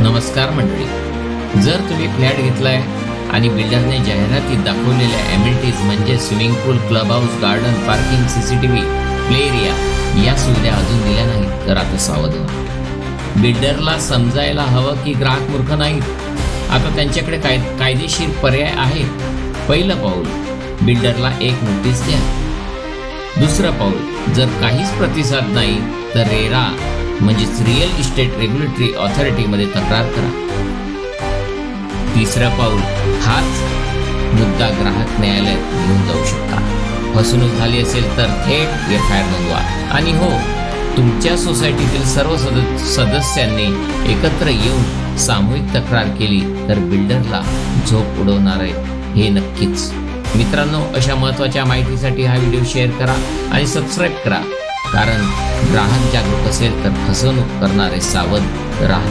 नमस्कार मंडळी. जर तुम्ही फ्लॅट घेतलाय आणि बिल्डरने जाहिरातीत दाखवलेल्या एमिनिटीज म्हणजे swimming pool club house garden parking CCTV play area या सुविधा अजून दिल्या नाहीत तर आता सावध व्हा. बिल्डरला समजायला हवं की ग्राहक मूर्ख नाहीत? आता त्यांच्याकडे काय कायदेशीर पर्याय आहेत? पहिलं पाऊल बिल्डरला एक नोटीस द्या. दुसरं पाऊल जर काहीच प्रतिसाद नाही तर रेरा म्हणजेच रिअल इस्टेट रेग्युलेटरी ऑथॉरिटीमध्ये तक्रार करा. तिसरं पाऊल हाच मुद्दा ग्राहक न्यायालयात घेऊन जाऊ शकता. फसवणूक झाली असेल तर थेट एफ आय आर नोंदवा. आणि हो तुमच्या सोसायटीतील सर्व सद सदस्यांनी एकत्र येऊन सामूहिक तक्रार केली तर बिल्डरला झोप उडवणार आहे. हे नक्कीच. मित्रांनो अशा महत्त्वाच्या माहितीसाठी हा व्हिडिओ शेअर करा आणि सबस्क्राईब करा. कारण ग्राहक जागरूक असेल तर फसवणूक करणारे सावध राह